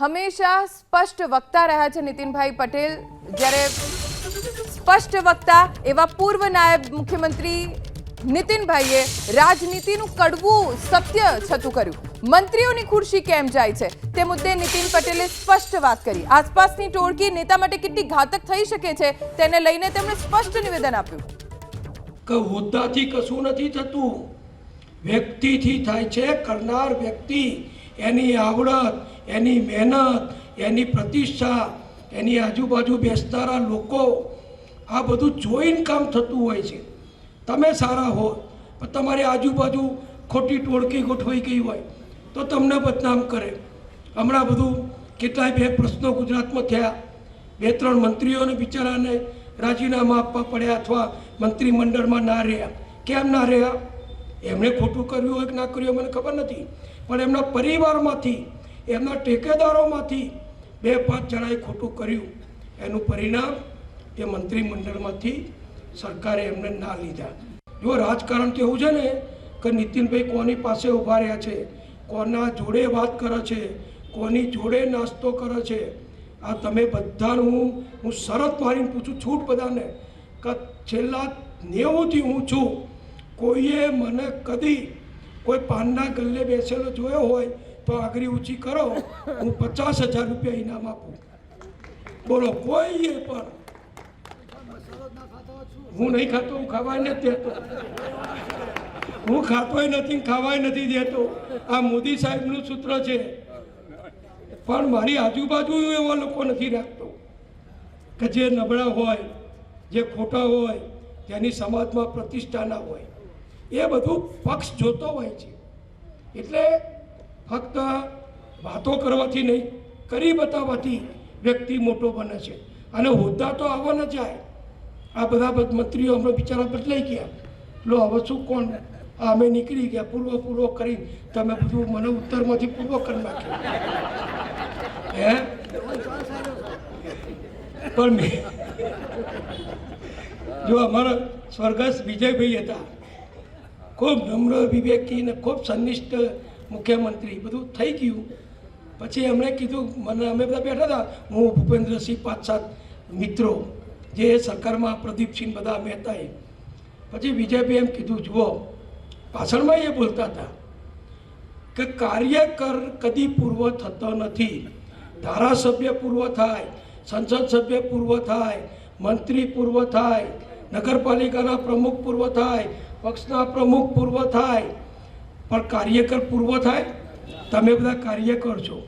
હંમેશા સ્પષ્ટ વક્તા રહ્યા છે નીતિનભાઈ પટેલ. જ્યારે સ્પષ્ટ વક્તા એવા પૂર્વ નાયબ મુખ્યમંત્રી નીતિનભાઈએ રાજનીતિનું કડવું સત્ય છતું કર્યું. મંત્રીઓની ખુરશી કેમ જાય છે? તે મુદ્દે નીતિન પટેલે સ્પષ્ટ વાત કરી. આસપાસની ટોળકી નેતા માટે કેટલી ઘાતક થઈ શકે છે તેને લઈને તેમણે સ્પષ્ટ નિવેદન આપ્યું. કે હોદ્દાથી કશું નથી થતું. વ્યક્તિથી થાય છે, કરનાર વ્યક્તિ એની આવડત, એની મહેનત, એની પ્રતિષ્ઠા, એની આજુબાજુ બેસનારા લોકો, આ બધું જોઈને કામ થતું હોય છે. તમે સારા હો, પણ તમારી આજુબાજુ ખોટી ટોળકી ગોઠવાઈ ગઈ હોય, તો તમને બદનામ કરે. હમણાં બધું કેટલાય બે પ્રશ્નો ગુજરાતમાં થયા. બે ત્રણ મંત્રીઓને બિચારાને રાજીનામા આપવા પડ્યા અથવા મંત્રીમંડળમાં ના રહ્યા. કેમ ના રહ્યા? એમણે ખોટું કર્યું હોય કે ના કર્યું મને ખબર નથી. પણ એમના પરિવારમાંથી, એમના ટેકેદારોમાંથી બે પાંચ જણાએ ખોટું કર્યું. એનું પરિણામ એ મંત્રીમંડળમાંથી સરકારે એમને ના લીધા. જો રાજકારણ તો એવું છે ને કે નીતિનભાઈ કોની પાસે ઊભા રહ્યા છે, કોના જોડે વાત કરે છે, કોની જોડે નાસ્તો કરે છે, આ તમે બધાનું હું હું શરત મારીને પૂછું છૂટ બધાને કે છેલ્લા નેવુંથી હું છું કોઈએ મને કદી કોઈ પાનના ગલ્લે બેસેલો જોયો હોય તો આગરી ઊંચી કરો, હું પચાસ હજાર રૂપિયા ઇનામ આપું. બોલો, કોઈએ પણ? હું નહીં ખાતો, હું ખાવાય નથી દેતો. હું ખાતોય નથી ખાવાય નથી દેતો. આ મોદી સાહેબનું સૂત્ર છે. પણ મારી આજુબાજુ એવા લોકો નથી રાખતો કે જે નબળા હોય, જે ખોટા હોય તેની સમાજમાં પ્રતિષ્ઠા ના હોય. એ બધું પક્ષ જોતો હોય છે. એટલે ફક્ત વાતો કરવાથી નહીં, કરી બતાવવાથી વ્યક્તિ મોટો બને છે. અને હોદ્દા તો આવવાના જાય. આ બધા મંત્રીઓ હમણાં બિચારા બદલાઈ ગયા. લો, હવે શું કોણ? અમે નીકળી ગયા, પૂર્વ પૂર્વ કરી તમે બધું મને ઉત્તરમાંથી પૂર્વ કરી નાખ્યો. હે? પણ જો અમારા સ્વર્ગસ્થ વિજયભાઈ હતા ખૂબ નમ્ર વિવેકી અને ખૂબ સંનિષ્ઠ મુખ્યમંત્રી. બધું થઈ ગયું. પછી એમણે કીધું, મને અમે બધા બેઠા હતા, હું ભૂપેન્દ્રસિંહ પાંચ સાત મિત્રો, જે સરકારમાં પ્રદીપસિંહ બધા અમે હતા એ. પછી વિજયભાઈ એમ કીધું, જુઓ ભાષણમાં એ બોલતા હતા કે કાર્યકર કદી પૂર્વ થતો નથી. ધારાસભ્ય પૂર્વ થાય, સંસદ સભ્ય પૂર્વ થાય, મંત્રી પૂર્વ થાય, નગરપાલિકાના પ્રમુખ પૂર્વ થાય પક્ષના પ્રમુખ પૂર્વ થાય પણ કાર્યકર પૂર્વ થાય તમે બધા કાર્યકર છો